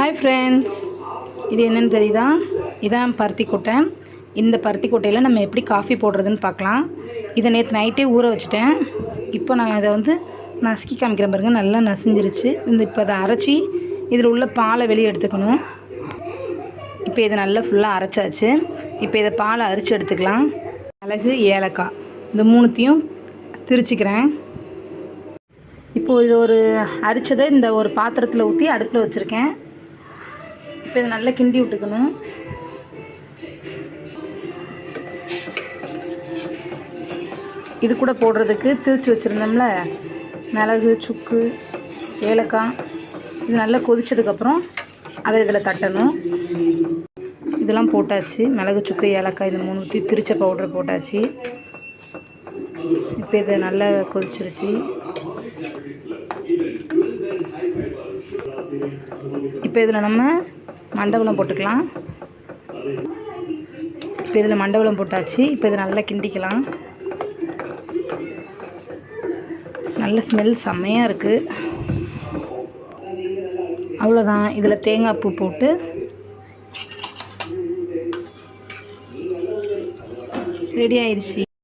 Hi friends இது என்னென்னு தெரியுதா? இதான் பருத்தி கொட்டை. இந்த பருத்தி கொட்டையில் நம்ம எப்படி காஃபி போடுறதுன்னு பார்க்கலாம். இதை நேற்று நைட்டே ஊற வச்சுட்டேன். இப்போ நான் இதை வந்து நசுக்கி காமிக்கிறேன் பாருங்கள் நல்லா நசிஞ்சிருச்சு இந்த இப்போ அதை அரைச்சி இதில் உள்ள பாலை வெளியே எடுத்துக்கணும். இப்போ இதை நல்லா ஃபுல்லாக அரைச்சாச்சு. இப்போ இதை பாலை அரிச்சு எடுத்துக்கலாம். மிளகு ஏலக்காய். இந்த மூணுத்தையும் திரிச்சிக்கிறேன். இப்போது இது ஒரு அரிச்சதை இந்த ஒரு பாத்திரத்தில் ஊற்றி அடுப்பில் வச்சுருக்கேன். இப்போ இதை நல்லா கிண்டி விட்டுக்கணும். இது கூட போடுறதுக்கு திரிச்சு வச்சுருந்தோம்ல மிளகு சுக்கு ஏலக்காய் இது நல்லா கொதிச்சதுக்கப்புறம் அதை இதில் தட்டணும். இதெல்லாம் போட்டாச்சு. மிளகு சுக்கு ஏலக்காய் இந்த மூணு ஊற்றி திரிச்ச பவுடர் போட்டாச்சு. இப்போ இது நல்லா கொதிச்சிருச்சு. இப்போ இதில் நம்ம மண்டபலம் போட்டுக்கலாம். இப்போ இதில் மண்டபலம் போட்டாச்சு. இப்போ இதை நல்லா கிண்டிக்கலாம். நல்ல ஸ்மெல் செம்மையாக இருக்குது அவ்வளோதான் இதில் தேங்காய் பூ போட்டு ரெடி ஆயிடுச்சு.